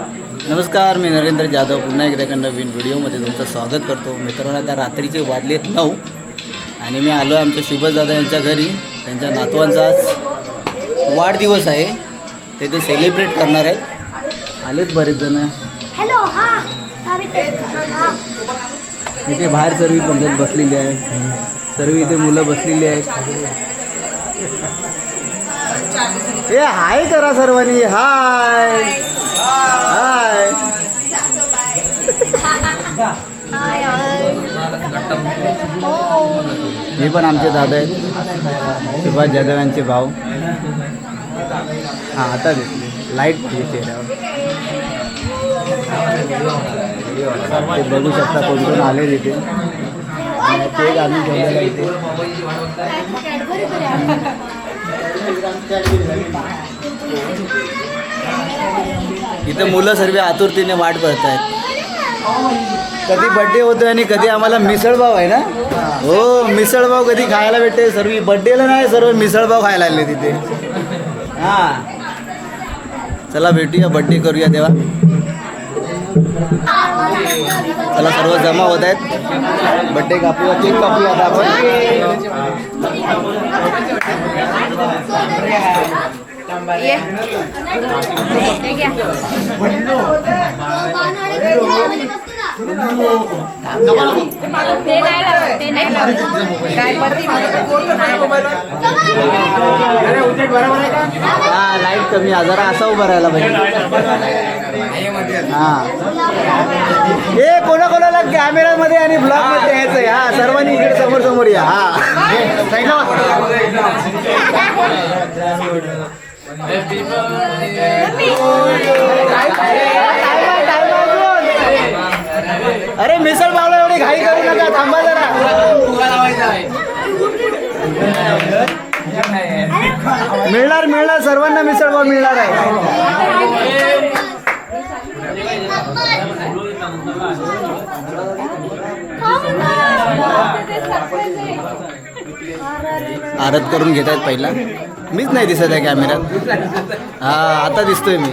नमस्कार मी नरेंद्र जाधव. पुन्हा एकदा एका नवीन व्हिडिओमध्ये तुमचं स्वागत करतो. मित्रांनो आता रात्रीचे वाजलेत नऊ आणि मी आलो आमच्या शुभदादा यांच्या घरी. त्यांच्या नातवांचा आज वाढदिवस आहे. ते ते सेलिब्रेट करणार आहेत. आलेत बरेच जण. हॅलो हा. हा. इथे बाहेर सर्व पंचायत बसलेली आहे. सर्व इथे मुलं बसलेली आहेत. ए हाय करा सर्वांनी. हाय. हाय हे पण आमचे दादा आहेत. सुभाष जाधव यांचे भाऊ. हाँ आता दिसले. लाईट चेहऱ्यावर. ते बघू शकता कोण कोण आले तिथे. आणि केक आम्ही ठेवलेला इथे. इथं मुलं सर्व आतुरतेने वाट बघत आहेत कधी बड्डे होतो आणि कधी आम्हाला मिसळभाव आहे ना? हो मिसळपाव कधी खायला भेटते? सर्व बड्डेला नाही सर्व मिसळभाव खायला आले तिथे. हां. चला भेटूया बड्डे करूया तेव्हा. चला सर्व जमा होत आहेत. बड्डे कापूया केक कापूया आता आपण. हे हा लाइट कमी आहे. जरा असा उभा राहायला पाहिजे. हा. हे कोणा कोणाला कॅमेरामध्ये आणि ब्लॉगमध्ये यायचंय? हा सर्वांनी इकडे समोर समोर या. हा. अरे मिसळ पावला एवढी घाई करू नका थांबा जरा. मिळणार मिळणार सर्वांना मिसळ पाव मिळणार आहे. आरत करून घेत आहेत पहिला. मीच नाही दिसत आहे कॅमेऱ्यात. हा आता दिसतोय मी.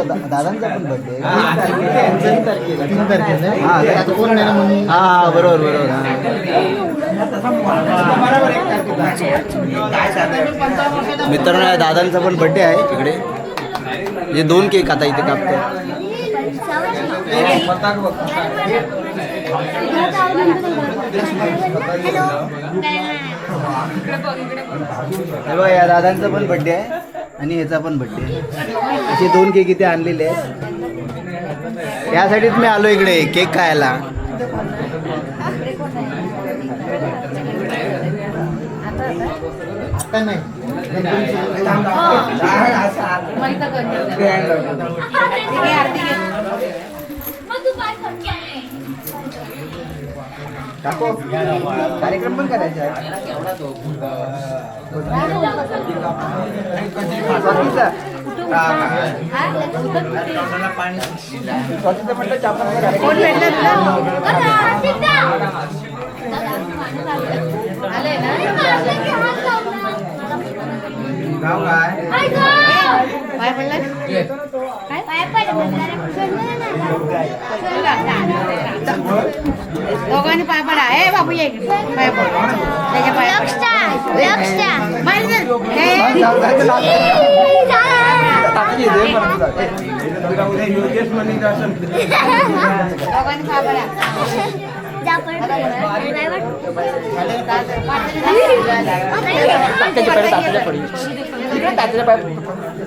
दादांचा पण बर्थडे हा हा बरोबर बरोबर. हा. मित्रांनो या दादांचा पण बर्थडे आहे इकडे. हे दोन केक आता इथे कापतो हे बघा या दादांचा पण बर्थडे आहे. आणि ह्याचा पण बर्थडे असे दोन केक इथे आणलेले आहेत. यासाठीच मी आलो इकडे केक खायला. आता नाही. टाको कार्यक्रम पण करायचा आहे स्वातीचा. म्हटलं चापाचा कार्यक्रम गाव काय? पाय पडला? दोघांनी पाय पडा ए बाबू ये इकडे. पाय पड त्याच्या पाय पड. माहिती आहे? हे, दोघांनी पाय पडा बाबू, तू पण कर. ए, तिकडे कुठे जात होती? तुम्ही ह्याच्या पुढे आली पाहिजे. दोघांच्या पाया पडा. सांगा. दोघा मागा.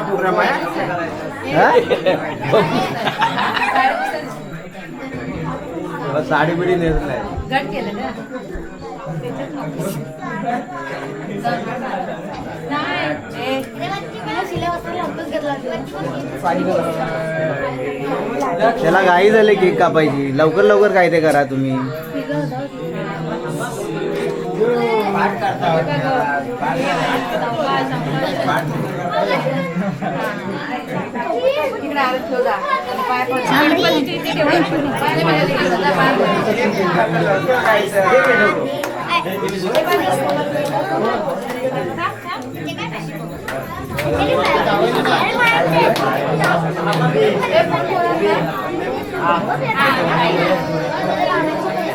प्रोग्राम आहे हा? साडी बिडी नाही. त्याला घाई झाले केक कापायची. लवकर लवकर काय ते करा तुम्ही. इकडे आलं ठेव जा. आणि पाय पड. गणपतीच्या इथे ठेव. पाय माझ्या तिकडे जा, पाय पड.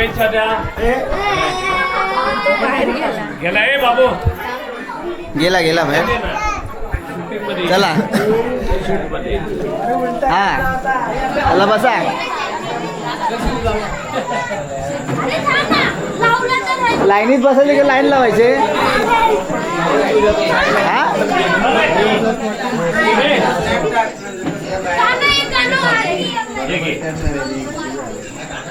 शुभेच्छा द्या. गेला ए बाबू. गेला गेला बाहेर. चला. हा. चला बसा. लाईनीत बसवली की लाईन लावायचे? हा?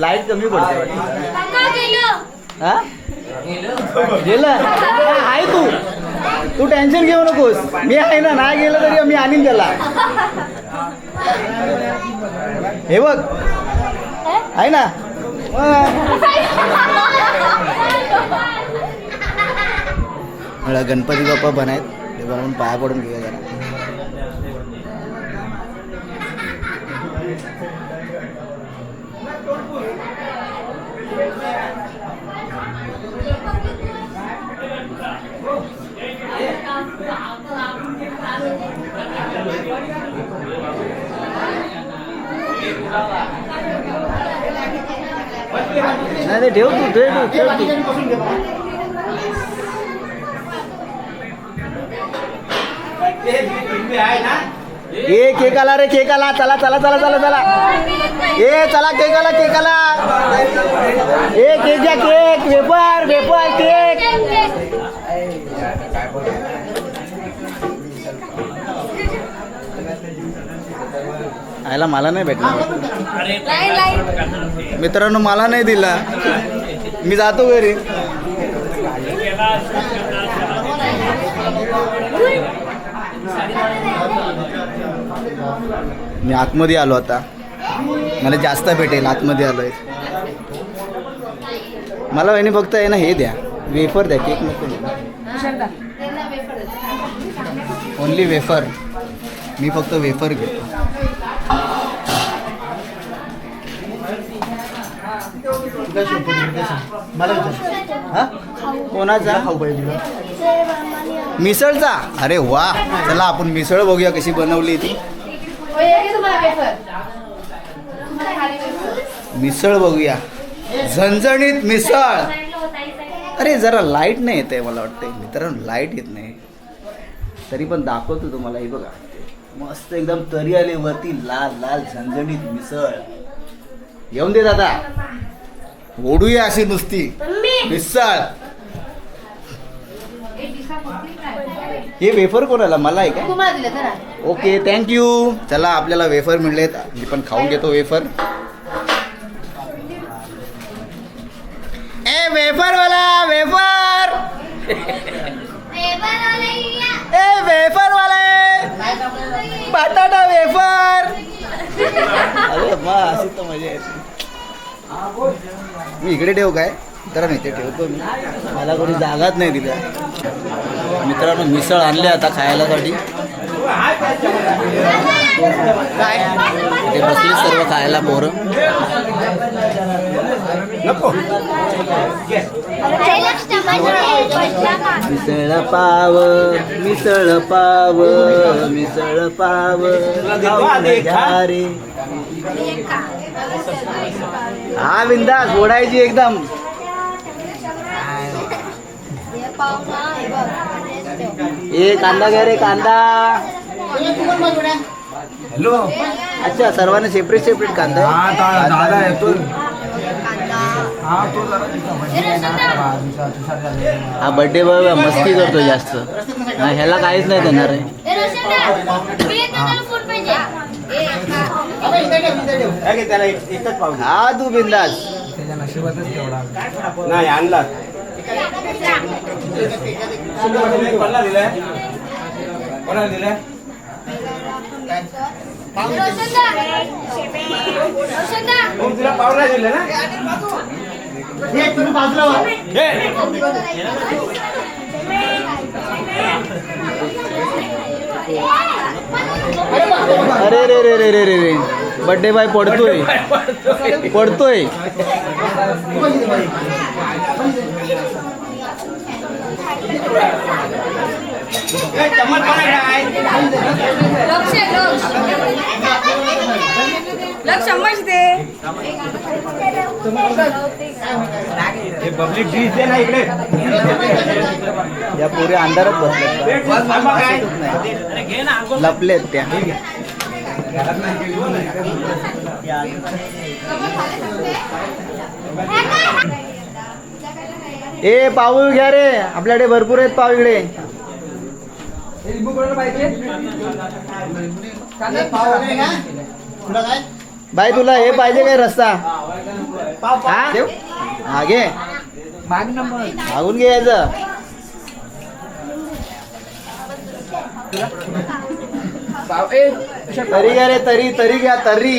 लाइट कमी पडते. हा? गेलं? आहे तू. तू टेन्शन घेऊ नकोस. मी आहे ना नाही गेलं तरी मी आणीन त्याला. हे बघ. आहे ना. मला गणपती बाप्पा बनायत. ते बनवून पाया पडून घेऊया जरा. नाही नाही ठेव तू ठेव तू ठेव तू. ए केक आला रे केक आला. चला चला चला चला चला. ए चला केक आला केक आला. ए केक घ्या केक. Wafer wafer cake. आयला मला नाही भेटला. मित्रांनो मला नाही दिला. मी जातो घरी गेला शूट करणार मी आतमध्ये आलो आता. मला जास्त भेटेल आतमध्ये आलोय. मला वहिनी फक्त आहे ना हे द्या. वेफर द्या केक नको ओनली वेफर मी फक्त वेफर घेतो. हा? कोणाचा? मिसळचा. अरे वा. चला आपण मिसळ बघूया कशी बनवली ती. मिसळ बघूया. झणझणीत मिसळ. अरे जरा लाइट नाही येत आहे मला वाटतं मित्रांनो लाइट येत नाही. तरी पण दाखवतो तुम्हाला हे बघा. मस्त एकदम तरी आली वरती लाल लाल झणझणीत मिसळ. येऊन दे दादा. ओढूया अशी नुसती. मिसळ. हे वेफर कोणाला? मला आहे का? ओके थँक्यू चला आपल्याला वेफर मिळलेत. मी पण खाऊन घेतो वेफर मग अशी तर मजा येते. मी इकडे ठेवू काय? जरा नाही ते ठेवतो मी. मला कोणी जागाच नाही दिल्या. मित्रांनो मिसळ आणले आता खायलासाठी ते बसले सर्व खायला पोरं. नको. मिसळ पाव मिसळ पाव मिसळ पाव. रे. हा बिंदास ओढायची एकदम. ए कांदा घ्या रे कांदा. हॅलो. अच्छा सर्वांना सेपरेट सेपरेट कांदा हा? दा- दादा येतो हा तो जरा हा बर्थडे बॉय मस्ती करतो जास्त. हा, ह्याला काहीच नाही देणार आहे. त्याला? एक- एकच पाव हा तू बिंदास. त्याच्या नशिबातच तेवढा. नाही आणला. कोणाला दिलाय? कोणाला दिलाय हो, तुला पाव नाही दिलं ना अरे रे रे रे रे रे रे. बर्थडे बॉय पडतोय. पडतोय. लक्ष चम्मच कोणाकडे आहे? हे पब्लिक डिश दे ना इकडे या पुरे अंधारात बसले लपलेत त्या ए पाव घ्या रे आपल्याकडे भरपूर आहेत पाव इकडे बाई तुला हे पाहिजे काय रस्ता हा? हा घे. मागून घे यायचं तरी घ्या रे तरी तरी घ्या तरी.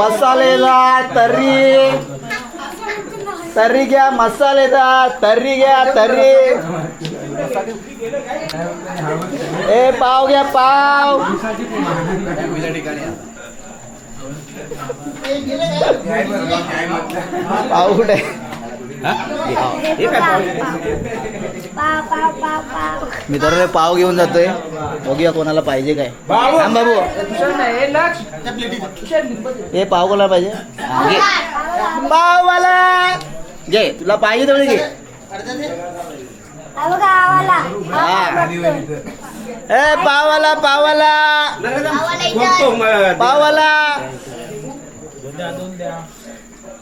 मसालेदार तर्री तर्री घ्या मसालेदार तर्री घ्या तर्री ए पाव घ्या पाव. पाव कुठे? पाव मी तर पाव घेऊन जातोय. बघूया कोणाला पाहिजे काय. बाबू. हे पाव कोणाला पाहिजे? घे. पाववाला. घे तुला पाहिजे तेवढे घे. ए पावाला पावाला. पावाला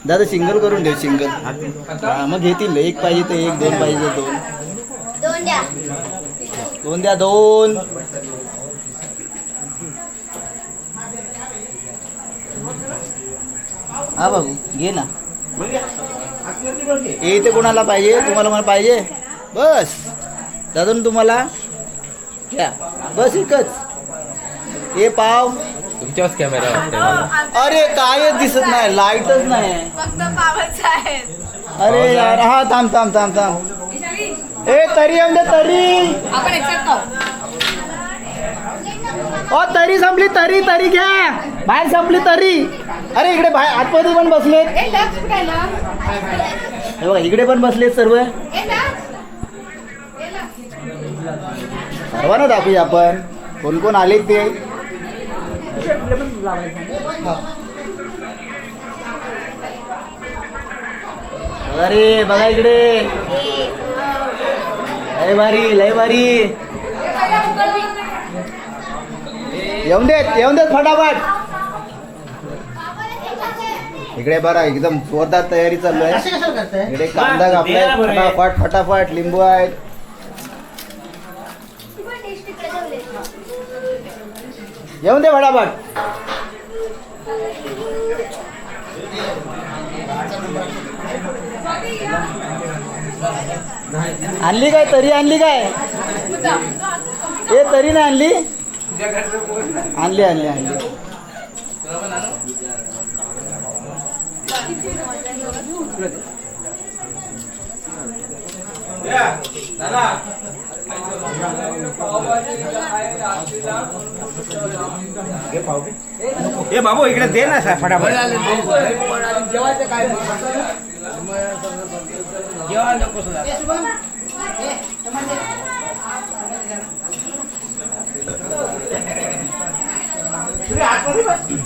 दादा सिंगल करून ठेव सिंगल. हा मग घेतील एक पाहिजे तर एक दोन पाहिजे दोन. दोन द्या. दोन हा बाबू घे ना. हे इथे कोणाला पाहिजे? तुम्हाला मला पाहिजे? बस. दादून तुम्हाला. घ्या. बस एकच हे पाव. तुमच्याच कॅमेरा. अरे कायच दिसत नाही. लाईटच नाही. फक्त पावरचा आहे अरे यार हा थांब थांब थांब थांब. ए तरी आमच्या तरी. आपण ओ तरी संपली तरी तरी घ्या. बाहेर संपली तरी. अरे इकडे बाहेर आतमध्ये पण बसलेत? हे बघा इकडे पण बसलेत सर्व ए लक्ष? ए लक्ष? सर्वांना दाखवूया आपण. कोण कोण आले ते? अरे बघा इकडे. लय भारी लय भारी. येऊन देत येऊन देत फटाफट. इकडे बघा एकदम जोरदार तयारी चालू आहे. इकडे कांदा कापलाय फटाफट फटाफट लिंबू आहेत. येऊन दे फटाफट आणली काय? तरी आणली काय? ए तरी नाही आणली? आणली आणली आणली. ए बाबू इकडे दे ना सर फटाफट. जेवायचं काय